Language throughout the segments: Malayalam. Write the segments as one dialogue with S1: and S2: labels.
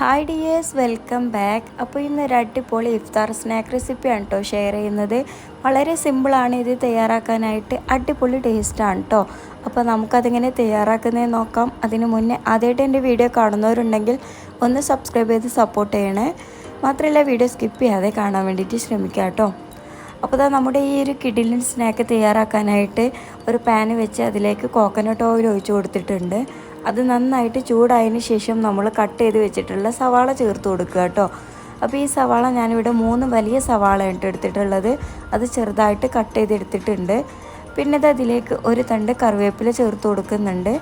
S1: ഹായ് ഡിയേഴ്സ് വെൽക്കം ബാക്ക് അപ്പോൾ ഇന്ന് ഒരു അടിപൊളി ഇഫ്താർ സ്നാക്ക് റെസിപ്പിയാണ് കേട്ടോ ഷെയർ ചെയ്യുന്നത്. വളരെ സിമ്പിളാണ് ഇത് തയ്യാറാക്കാനായിട്ട്. അടിപൊളി ടേസ്റ്റാണ് കേട്ടോ അപ്പോൾ നമുക്കതിങ്ങനെ തയ്യാറാക്കുന്നത് നോക്കാം. അതിന് മുന്നേ ആദ്യമായിട്ട് എന്റെ വീഡിയോ കാണുന്നവരുണ്ടെങ്കിൽ ഒന്ന് സബ്സ്ക്രൈബ് ചെയ്ത് സപ്പോർട്ട് ചെയ്യണേ. മാത്രമല്ല വീഡിയോ സ്കിപ്പ് ചെയ്യാതെ കാണാൻ വേണ്ടിയിട്ട് ശ്രമിക്കാം കേട്ടോ അപ്പോൾ ഇതാ നമ്മുടെ ഈ ഒരു കിഡിലിൻ സ്നാക്ക് തയ്യാറാക്കാനായിട്ട് ഒരു പാന് വെച്ച് അതിലേക്ക് കോക്കനട്ട് ഓയിൽ ഒഴിച്ച് കൊടുത്തിട്ടുണ്ട്. അത് നന്നായിട്ട് ചൂടായതിന് ശേഷം നമ്മൾ കട്ട് ചെയ്ത് വെച്ചിട്ടുള്ള സവാള ചേർത്ത് കൊടുക്കുക കേട്ടോ. അപ്പോൾ ഈ സവാള ഞാനിവിടെ മൂന്ന് വലിയ സവാള ഇട്ട് എടുത്തിട്ടുള്ളത്. അത് ചെറുതായിട്ട് കട്ട് ചെയ്തെടുത്തിട്ടുണ്ട്. പിന്നെ ഇത് അതിലേക്ക് ഒരു തണ്ട് കറിവേപ്പില ചേർത്ത് കൊടുക്കുന്നുണ്ട്.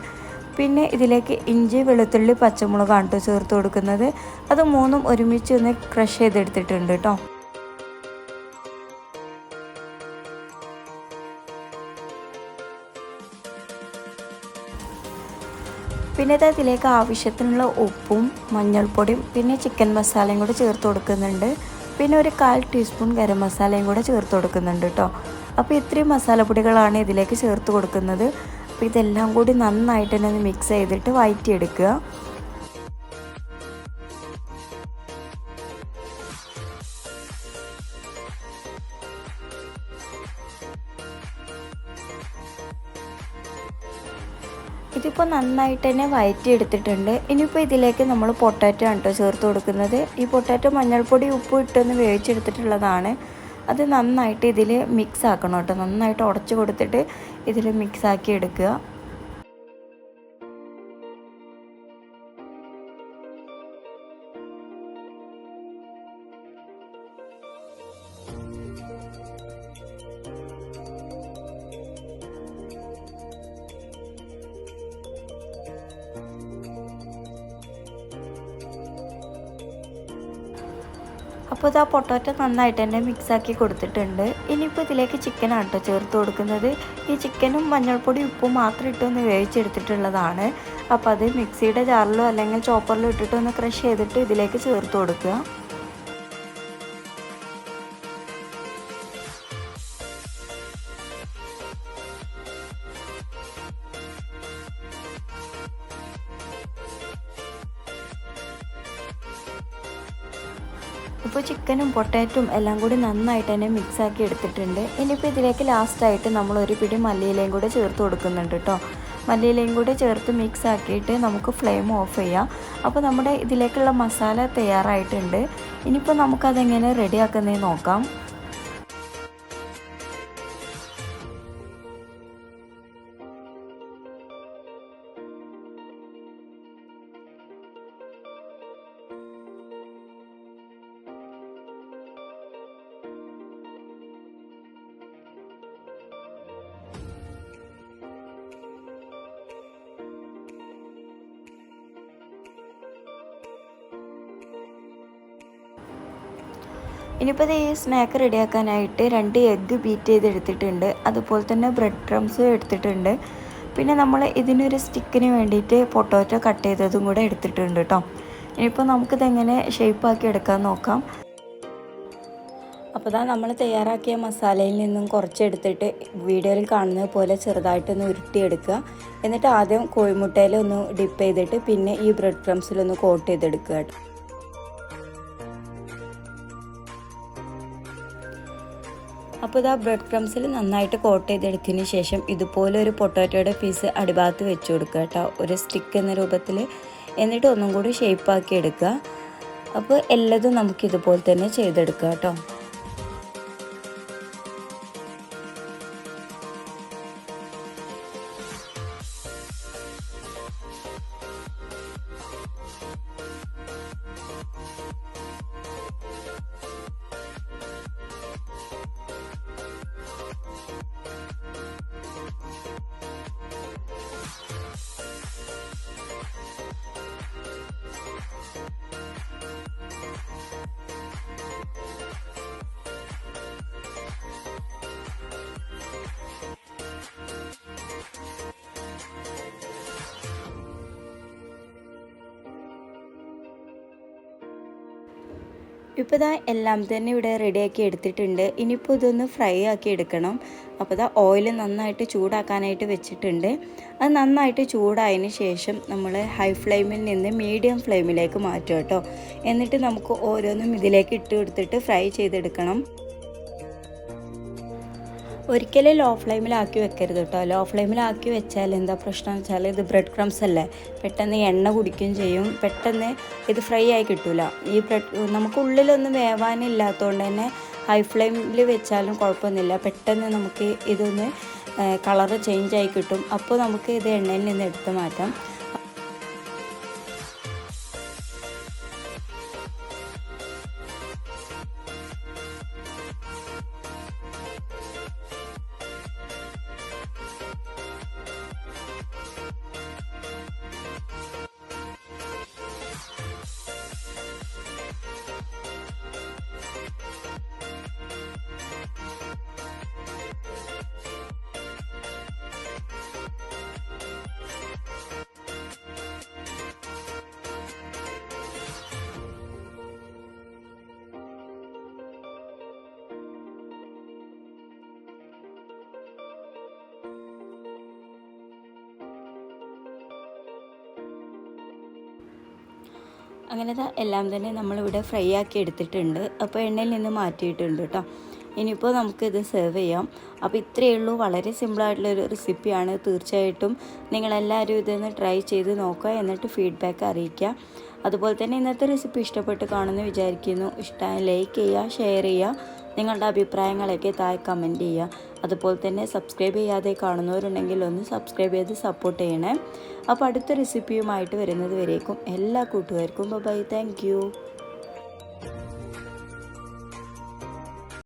S1: പിന്നെ ഇതിലേക്ക് ഇഞ്ചി വെളുത്തുള്ളി പച്ചമുളകാണ് കേട്ടോ ചേർത്ത് കൊടുക്കുന്നത്. അത് മൂന്നും ഒരുമിച്ച് ഒന്ന് ക്രഷ് ചെയ്തെടുത്തിട്ടുണ്ട് കേട്ടോ. പിന്നെ ഇത് അതിലേക്ക് ആവശ്യത്തിനുള്ള ഉപ്പും മഞ്ഞൾപ്പൊടിയും പിന്നെ ചിക്കൻ മസാലയും കൂടെ ചേർത്ത് കൊടുക്കുന്നുണ്ട്. പിന്നെ ഒരു കാൽ ടീസ്പൂൺ ഗരം മസാലയും കൂടെ ചേർത്ത് കൊടുക്കുന്നുണ്ട് കേട്ടോ അപ്പോൾ ഇത്രയും മസാലപ്പൊടികളാണ് ഇതിലേക്ക് ചേർത്ത് കൊടുക്കുന്നത്. അപ്പോൾ ഇതെല്ലാം കൂടി നന്നായിട്ട് തന്നെ ഒന്ന് മിക്സ് ചെയ്തിട്ട് വഴറ്റിയെടുക്കുക ഇതിപ്പോൾ നന്നായിട്ട് തന്നെ വയറ്റി എടുത്തിട്ടുണ്ട് ഇനിയിപ്പോൾ ഇതിലേക്ക് നമ്മൾ പൊട്ടാറ്റോ ആണ് കേട്ടോ ചേർത്ത് കൊടുക്കുന്നത്. ഈ പൊട്ടാറ്റോ മഞ്ഞൾപ്പൊടി ഉപ്പ് ഇട്ടൊന്ന് വേവിച്ചെടുത്തിട്ടുള്ളതാണ്. അത് നന്നായിട്ട് ഇതിൽ മിക്സ് ആക്കണം കേട്ടോ. നന്നായിട്ട് ഉടച്ചു കൊടുത്തിട്ട് ഇതിൽ മിക്സ് ആക്കി എടുക്കുക. അപ്പോൾ ഇതാ പൊട്ടോറ്റ നന്നായിട്ട് തന്നെ മിക്സാക്കി കൊടുത്തിട്ടുണ്ട്. ഇനിയിപ്പോൾ ഇതിലേക്ക് ചിക്കനാണ് കേട്ടോ ചേർത്ത് കൊടുക്കുന്നത്. ഈ ചിക്കനും മഞ്ഞൾപ്പൊടി ഉപ്പും മാത്രം ഇട്ടൊന്ന് വേവിച്ചെടുത്തിട്ടുള്ളതാണ്. അപ്പോൾ അത് മിക്സിയുടെ ജാറിലോ അല്ലെങ്കിൽ ചോപ്പറിലോ ഇട്ടിട്ടൊന്ന് ക്രഷ് ചെയ്തിട്ട് ഇതിലേക്ക് ചേർത്ത് കൊടുക്കുക. ഇപ്പോൾ ചിക്കനും പൊട്ടാറ്റും എല്ലാം കൂടി നന്നായിട്ട് തന്നെ മിക്സാക്കി എടുത്തിട്ടുണ്ട്. ഇനിയിപ്പോൾ ഇതിലേക്ക് ലാസ്റ്റായിട്ട് നമ്മൾ ഒരു പിടി മല്ലിയിലയും കൂടെ ചേർത്ത് കൊടുക്കുന്നുണ്ട് കേട്ടോ. മല്ലിയിലയും കൂടി ചേർത്ത് മിക്സ് ആക്കിയിട്ട് നമുക്ക് ഫ്ലെയിം ഓഫ് ചെയ്യാം. അപ്പോൾ നമ്മുടെ ഇതിലേക്കുള്ള മസാല തയ്യാറായിട്ടുണ്ട്. ഇനിയിപ്പോൾ നമുക്കതെങ്ങനെ റെഡിയാക്കുന്നതെന്ന് നോക്കാം. ഇനിയിപ്പോൾ ഈ സ്നാക്ക് റെഡിയാക്കാനായിട്ട് രണ്ട് എഗ്ഗ് ബീറ്റ് ചെയ്ത് എടുത്തിട്ടുണ്ട് അതുപോലെ തന്നെ ബ്രെഡ് ക്രംസും എടുത്തിട്ടുണ്ട്. പിന്നെ നമ്മൾ ഇതിനൊരു സ്റ്റിക്കിന് വേണ്ടിയിട്ട് പൊട്ടോറ്റോ കട്ട് ചെയ്തതും കൂടെ എടുത്തിട്ടുണ്ട് കേട്ടോ ഇനിയിപ്പോൾ നമുക്കിതെങ്ങനെ ഷേപ്പാക്കി എടുക്കാൻ നോക്കാം. അപ്പോൾ നമ്മൾ തയ്യാറാക്കിയ മസാലയിൽ നിന്നും കുറച്ചെടുത്തിട്ട് വീഡിയോയിൽ കാണുന്നത് പോലെ ചെറുതായിട്ടൊന്ന് ഉരുട്ടിയെടുക്കുക. എന്നിട്ട് ആദ്യം കോഴിമുട്ടയിലൊന്ന് ഡിപ്പ് ചെയ്തിട്ട് പിന്നെ ഈ ബ്രെഡ് ക്രംസിലൊന്ന് കോട്ട് ചെയ്തെടുക്കുക കേട്ടോ അപ്പോൾ ഇതാ ബ്രെഡ് ക്രംസിൽ നന്നായിട്ട് കോട്ട് ചെയ്തെടുത്തതിന് ശേഷം ഇതുപോലെ ഒരു പൊട്ടാറ്റോയുടെ പീസ് അടിഭാഗത്ത് വെച്ച് കൊടുക്കുക കേട്ടോ. ഒരു സ്റ്റിക്ക് എന്ന രൂപത്തിൽ എന്നിട്ട് ഒന്നും കൂടി ഷേപ്പാക്കി എടുക്കുക. അപ്പോൾ എല്ലതും നമുക്ക് ഇതുപോലെ തന്നെ ചെയ്തെടുക്കുക കേട്ടോ. ഇപ്പോൾ ഇതാ എല്ലാം തന്നെ ഇവിടെ റെഡിയാക്കി എടുത്തിട്ടുണ്ട്. ഇനിയിപ്പോൾ ഇതൊന്ന് ഫ്രൈ ആക്കി എടുക്കണം. അപ്പോൾ ഇതാ ഓയിൽ നന്നായിട്ട് ചൂടാക്കാനായിട്ട് വെച്ചിട്ടുണ്ട്. അത് നന്നായിട്ട് ചൂടായതിന് ശേഷം നമ്മൾ ഹൈ ഫ്ലെയിമിൽ നിന്ന് മീഡിയം ഫ്ലെയിമിലേക്ക് മാറ്റും കേട്ടോ എന്നിട്ട് നമുക്ക് ഓരോന്നും ഇതിലേക്ക് ഇട്ട് കൊടുത്തിട്ട് ഫ്രൈ ചെയ്തെടുക്കണം. ഒരിക്കലും ലോ ഫ്ലെയിമിലാക്കി വെക്കരുത് കേട്ടോ ലോ ഫ്ലെയിമിലാക്കി വെച്ചാൽ എന്താ പ്രശ്നം വെച്ചാൽ ഇത് ബ്രെഡ് ക്രംസ് അല്ലേ? പെട്ടെന്ന് എണ്ണ കുടിക്കുകയും ചെയ്യും. പെട്ടെന്ന് ഇത് ഫ്രൈ ആയി കിട്ടില്ല ഈ ബ്രെഡ് നമുക്ക് ഉള്ളിലൊന്നും വേവാനില്ലാത്തതുകൊണ്ട് തന്നെ ഹൈ ഫ്ലെയിമിൽ വെച്ചാലും കുഴപ്പമൊന്നുമില്ല. പെട്ടെന്ന് നമുക്ക് ഇതൊന്ന് കളറ് ചേഞ്ച് ആയി കിട്ടും. അപ്പോൾ നമുക്ക് ഇത് എണ്ണയിൽ നിന്ന് എടുത്ത് മാറ്റാം. അങ്ങനെ എല്ലാം തന്നെ നമ്മളിവിടെ ഫ്രൈ ആക്കി എടുത്തിട്ടുണ്ട്. അപ്പോൾ എണ്ണയിൽ നിന്ന് മാറ്റിയിട്ടുണ്ട് കേട്ടോ. ഇനിയിപ്പോൾ നമുക്കിത് സെർവ് ചെയ്യാം. അപ്പോൾ ഇത്രയേ ഉള്ളൂ. വളരെ സിമ്പിളായിട്ടുള്ളൊരു റെസിപ്പിയാണ് തീർച്ചയായിട്ടും നിങ്ങളെല്ലാവരും ഇതൊന്ന് ട്രൈ ചെയ്ത് നോക്കുക. എന്നിട്ട് ഫീഡ്ബാക്ക് അറിയിക്കുക. അതുപോലെ തന്നെ ഇന്നത്തെ റെസിപ്പി ഇഷ്ടപ്പെട്ട് കാണുമെന്ന് വിചാരിക്കുന്നു. ഇഷ്ടമായി ലൈക്ക് ചെയ്യുക ഷെയർ ചെയ്യുക. നിങ്ങളുടെ അഭിപ്രായങ്ങളൊക്കെ താഴെ കമന്റ് ചെയ്യുക. അതുപോലെ തന്നെ സബ്സ്ക്രൈബ് ചെയ്യാതെ കാണുന്നവരുണ്ടെങ്കിൽ ഒന്ന് സബ്സ്ക്രൈബ് ചെയ്ത് സപ്പോർട്ട് ചെയ്യണേ. അപ്പോൾ അടുത്ത റെസിപ്പിയുമായിട്ട് വരുന്നത് വരേക്കും. എല്ലാ കൂട്ടുകാർക്കും ബൈ താങ്ക്